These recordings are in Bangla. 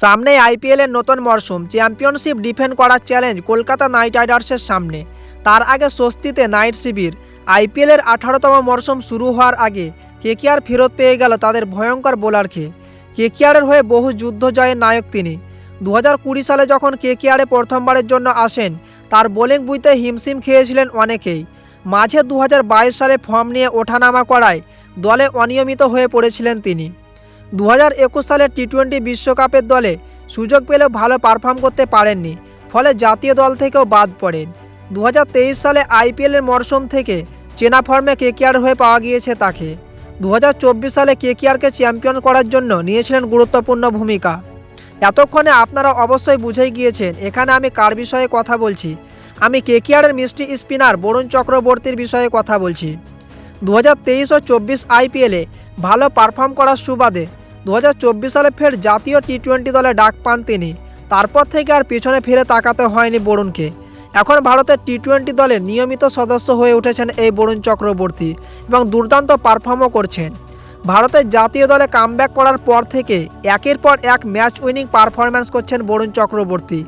সামনেই আইপিএলের নতুন মরশুম, চ্যাম্পিয়নশিপ ডিফেন্ড করার চ্যালেঞ্জ কলকাতা নাইট রাইডার্সের সামনে। তার আগে স্বস্তিতে নাইট শিবির। আইপিএলের আঠারোতম মরশুম শুরু হওয়ার আগে কেকেআর ফেরত পেয়ে গেল তাদের ভয়ঙ্কর বোলারকে। কেকেআরের হয়ে বহু যুদ্ধ জয়ের নায়ক তিনি। দু সালে যখন কেকেআরে প্রথমবারের জন্য আসেন, তার বোলিং বুঝতে হিমশিম খেয়েছিলেন অনেকেই। মাঝে দু হাজার বাইশ সালে ফর্ম নিয়ে ওঠানামা করায় দলে অনিয়মিত হয়ে পড়েছিলেন তিনি। দু একুশ সালের টি টোয়েন্টি বিশ্বকাপের দলে সুযোগ পেলেও ভালো পারফর্ম করতে পারেননি, ফলে জাতীয় দল থেকেও বাদ পড়েন। দু হাজার তেইশ সালে আইপিএলের মরশুম থেকে চেনা ফর্মে কেকেআর হয়ে পাওয়া গিয়েছে তাকে। দু হাজার চব্বিশ সালে কেকেআরকে চ্যাম্পিয়ন করার জন্য নিয়েছিলেন গুরুত্বপূর্ণ ভূমিকা। এতক্ষণে আপনারা অবশ্যই বুঝেই গিয়েছেন, এখানে আমি কার বিষয়ে কথা বলছি। আমি কেকেআরের মিষ্টি স্পিনার বরুণ চক্রবর্তীর বিষয়ে কথা বলছি। দু হাজার তেইশ ও চব্বিশ আইপিএলে ভালো পারফর্ম করার সুবাদে দু হাজার চব্বিশ সালে ফের জাতীয় টি টোয়েন্টি দলে ডাক পান তিনি। তারপর থেকে আর পিছনে ফিরে তাকাতে হয়নি বরুণকে। এখন ভারতের টি টোয়েন্টি দলের নিয়মিত সদস্য হয়ে উঠেছেন এই বরুণ চক্রবর্তী এবং দুর্দান্ত পারফর্মও করছেন। ভারতের জাতীয় দলে কামব্যাক করার পর থেকে একের পর এক ম্যাচ উইনিং পারফরম্যান্স করছেন বরুণ চক্রবর্তী।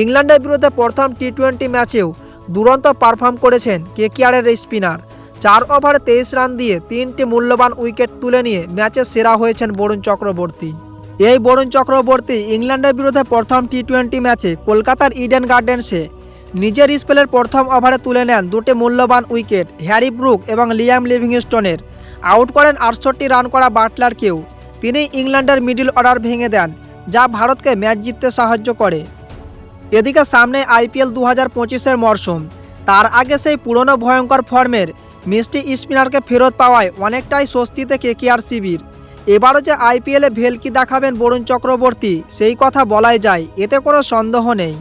ইংল্যান্ডের বিরুদ্ধে প্রথম টি টোয়েন্টি ম্যাচেও দুরন্ত পারফর্ম করেছেন কেকেআরের স্পিনার। চার ওভারে তেইশ রান দিয়ে তিনটি মূল্যবান উইকেট তুলে নিয়ে ম্যাচে সেরা হয়েছেন বরুণ চক্রবর্তী। এই বরুণ চক্রবর্তী ইংল্যান্ডের বিরুদ্ধে প্রথম টি টোয়েন্টি ম্যাচে কলকাতার ইডেন গার্ডেন্সে নিজের স্পেলের প্রথম ওভারে তুলে নেন দুটি মূল্যবান উইকেট, হ্যারি ব্রুক এবং লিয়াম লিভিংস্টোনের। আউট করেন আটষট্টি রান করা বাটলারকেও। তিনি ইংল্যান্ডের মিডিল অর্ডার ভেঙে দেন, যা ভারতকে ম্যাচ জিততে সাহায্য করে। এদিকে সামনে আইপিএল দু হাজার পঁচিশের মরশুম। তার আগে সেই পুরনো ভয়ঙ্কর ফর্মের মিষ্টি স্পিনারকে ফেরত পাওয়ায় অনেকটাই স্বস্তিতে কেকেআর শিবির এবারও যে আইপিএলে ভেলকি দেখাবেন বরুণ চক্রবর্তী, সেই কথা বলাই যায়, এতে কোনো সন্দেহ নেই।